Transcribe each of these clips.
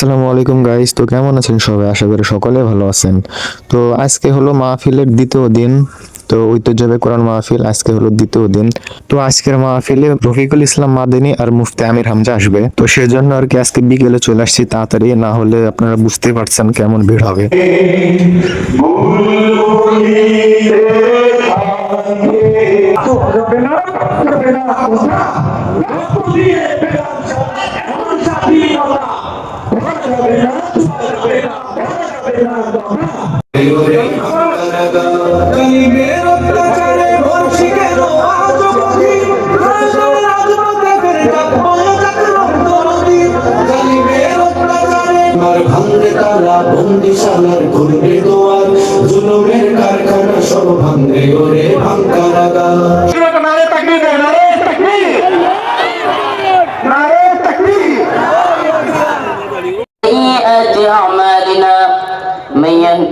আসসালামু আলাইকুম গাইস তো কেমন আছেন সবাই? আশা করি সকলে ভালো আছেন। তো আজকে হলো মাহফিলের দ্বিতীয় দিন। তো ঐতিহ্যবে কোরআন মাহফিল আজকে হলো দ্বিতীয় দিন। তো আজকের মাহফিলে রফিকুল ইসলাম মাদানী আর মুফতি আমির হামজা আসবে। তো সেজন্য আর কি আজকে বিকেলে চলে আসছি তাড়াতাড়ি। না হলে আপনারা বুঝতে পারছেন কেমন ভিড় হবে। গরিবের ভাঙবে তালা বন্দিশালার খুলবে দোয়ার। জুলুমের কারখানা সব ভাঙবে ওরে ভাঙকারাগার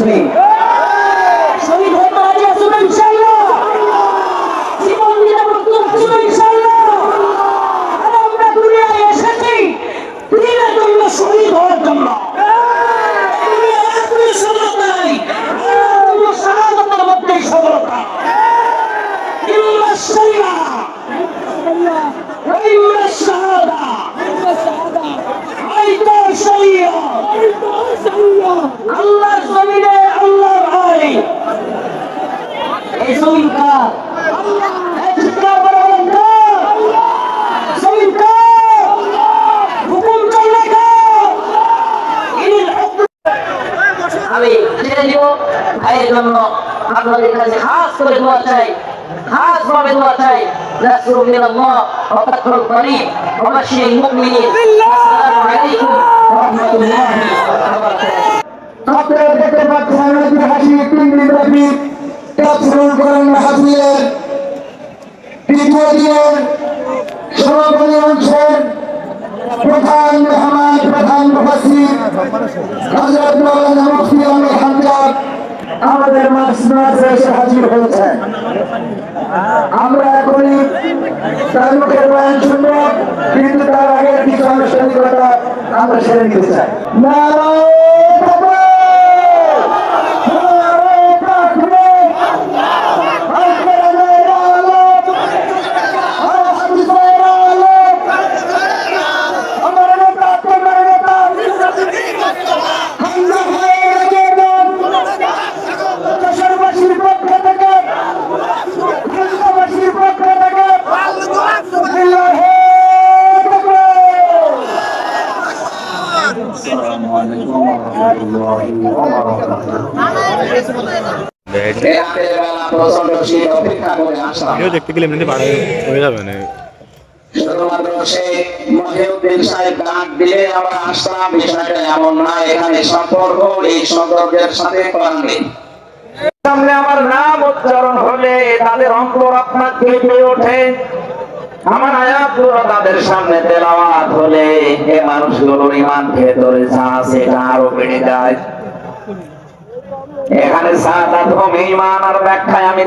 শহীদ আমি ছেড়ে দিব ভাইয়ের জন্য আপনাদের কাছে খাস করে দোয়া চাই খাস ভাবে দোয়া চাই। নাসরু মিনাল্লাহ ওয়া ফাতহুল করিম ওয়া বাশশিরিল মুমিনিন আসসালামু আলাইকুম ওয়া রাহমাতুল্লাহি আমাদের মাঝে এসে হাজির হয়েছে। আমরা এখনই তার মুখের বয়ান শুনব, কিন্তু তার আগে কিছু আনুষ্ঠানিকতা আমরা সেরে নিতে চাই। অপেক্ষা দেখতে গেলে হয়ে যাবে না সামনে আমার নাম উচ্চারণ হলে তাদের অন্তর আপনার ওঠে। আমার আয়াতগুলো তাদের সামনে তেলাওয়াত হলে এ মানুষগুলোর ইমান ভেতরে যা আছে আরও বেড়ে যায়। এখানে সাদাত হোম ইমান আর ব্যাখ্যায় আমি